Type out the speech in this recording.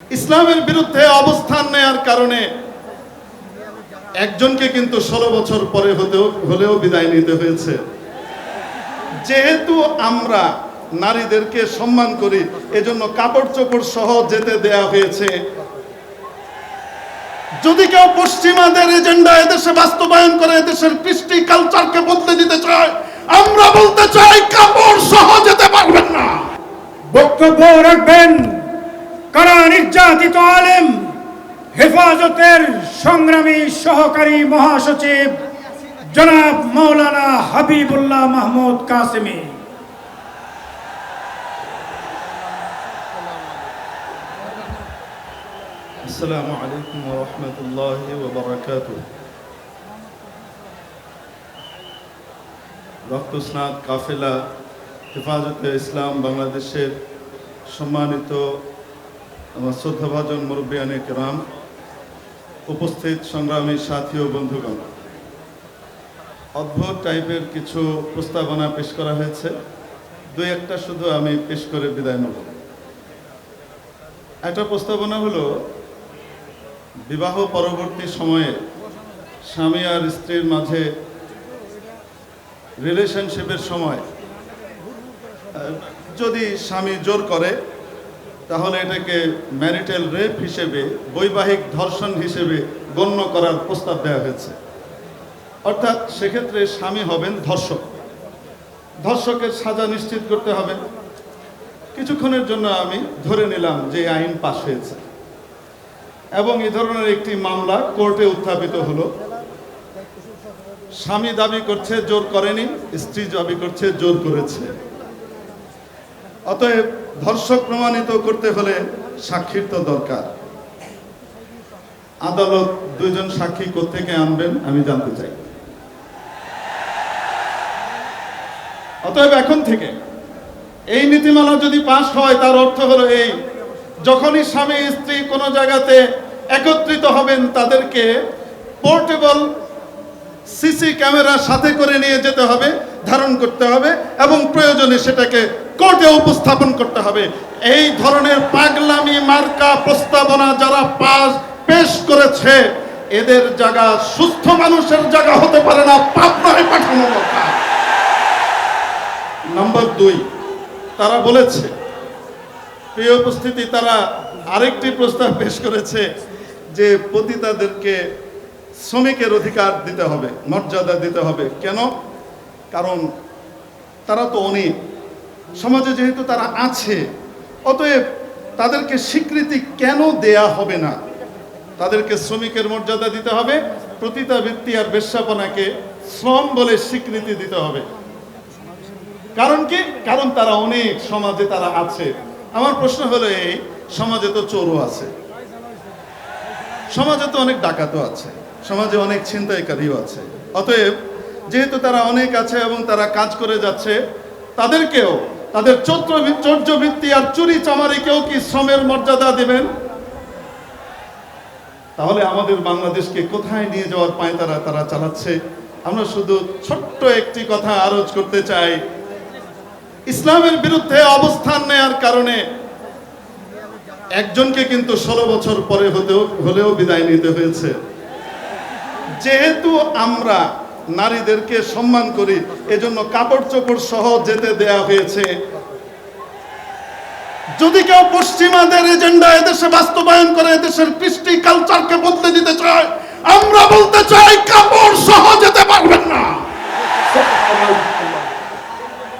ইসলামের বিরুদ্ধে অবস্থান নেয়ার কারণে একজনকে কিন্তু ষোলো বছর পরে হতেও হলেও বিদায় নিতে হয়েছে। যেহেতু আমরা নারীদেরকে সম্মান করি, এজন্য কাপড় চোপড় সহ যেতে দেয়া হয়েছে। যদি কেউ পশ্চিমাদের এজেন্ডা এদেশে বাস্তবায়ন করে, এদেশের কৃষ্টি কালচারকে বদলে দিতে চায়, আমরা বলতে চাই, কাপড় সহ যেতে পারবেন না। বক্তব্য রাখবেন। কারা নির্যাতিত আলেম? হেফাজতের সংগ্রামী সহকারী মহাসচিব জনাব মৌলানা হাবিবুল্লাহ মাহমুদ কাসেমি। আসসালামু আলাইকুম রহমতুল্লাহ ওবরাকাত রক্তস্নাত কাফেলা, হেফাজতে ইসলাম বাংলাদেশের সম্মানিত আমার শ্রদ্ধাভাজন মুরব্বিয়ানে কেরাম, উপস্থিত সংগ্রামী সাথী ও বন্ধুগণ। অদ্ভুত টাইপের কিছু প্রস্তাবনা পেশ করা হয়েছে। দুই একটা শুধু আমি পেশ করে বিদায় নেব। একটা প্রস্তাবনা হলো, বিবাহ পরবর্তী সময়ে স্বামী আর স্ত্রীর মাঝে রিলেশনশিপের সময় যদি স্বামী জোর করে তাহলে এটাকে ম্যারিটাল রেপ হিসেবে, বৈবাহিক ধর্ষণ হিসেবে গণ্য করার প্রস্তাব দেওয়া হয়েছে। অর্থাৎ সেক্ষেত্রে স্বামী হবেন ধর্ষক। ধর্ষকের সাজা নিশ্চিত করতে হবে। কিছুক্ষণের জন্য আমি ধরে নিলাম যে আইন পাশ হয়েছে। এবং এই ধরনের একটি মামলা কোর্টে উত্থাপিত হলো। স্বামী দাবি করছে, জোর করেনি, স্ত্রী দাবি করছে, জোর করেছে। অতএব ধর্ষক প্রমাণিত করতে হলে সাক্ষীর তো দরকার। আদালত দুইজন সাক্ষী কোথেকে আনবেন, আমি জানতে চাই। অতএব এখন থেকে এই নীতিমালা যদি পাশ হয়, তার অর্থ হলো এই, যখনই স্বামী, স্ত্রী কোনো জায়গাতে একত্রিত হবেন, তাদেরকে পোর্টেবল সিসি ক্যামেরা সাথে করে নিয়ে যেতে হবে, ধারণ করতে হবে, এবং প্রয়োজনে সেটাকে কোর্টে উপস্থাপন করতে হবে। এই ধরনের পাগলামি, মার্কা, প্রস্তাবনা যারা পাস পেশ করেছে, এদের জায়গা সুস্থ মানুষের জায়গা হতে পারে না পাবনায় পাঠানো নম্বর দুই, তারা বলেছে, প্রিয় উপস্থিতি, তারা আরেকটি প্রস্তাব পেশ করেছে যে পতিতাদেরকে শ্রমিকের অধিকার দিতে হবে, মর্যাদা দিতে হবে। কেন? কারণ তারা তো অনেক। সমাজে যেহেতু তারা আছে, অতএব তাদেরকে স্বীকৃতি কেন দেয়া হবে না? তাদেরকে শ্রমিকের মর্যাদা দিতে হবে প্রতিতাবৃত্তি আর বেশ্যাপনাকে শ্রম বলে স্বীকৃতি দিতে হবে। কারণ কি? কারণ তারা অনেক সমাজে তারা আছে। আমার প্রশ্ন হলো এই, সমাজে তো চোরও আছে। সমাজে তো অনেক ডাকাতও আছে। সমাজে অনেক ছিনতাইকারীও আছে। অতএব যেহেতু তারা অনেক আছে এবং তারা কাজ করে যাচ্ছে, তাদেরকেও তাদের চৌত্র চৌর্যবৃত্তি আর চুরি চামারিকেও কি শ্রমের মর্যাদা দেবেন? তাহলে আমাদের বাংলাদেশকে কোথায় নিয়ে যাওয়ার পায় তারা? তারা চালাচ্ছে। আমরা শুধু ছোট্ট একটি কথা আরজ করতে চাই। ইসলামের বিরুদ্ধে অবস্থান নেয়ার কারণে একজনকে কিন্তু ষোলো বছর পরে হতেও হলেও বিদায় নিতে হয়েছে। যেহেতু আমরা নারীদেরকে সম্মান করি, এজন্য কাপড় চোপড় সহ যেতে দেয়া হয়েছে। যদি কেউ পশ্চিমাদের এজেন্ডা এদেশে বাস্তবায়ন করে, এদেশের কৃষ্টি কালচারকে বলতে দিতে চায়, আমরা বলতে চাই কাপড় সহ যেতে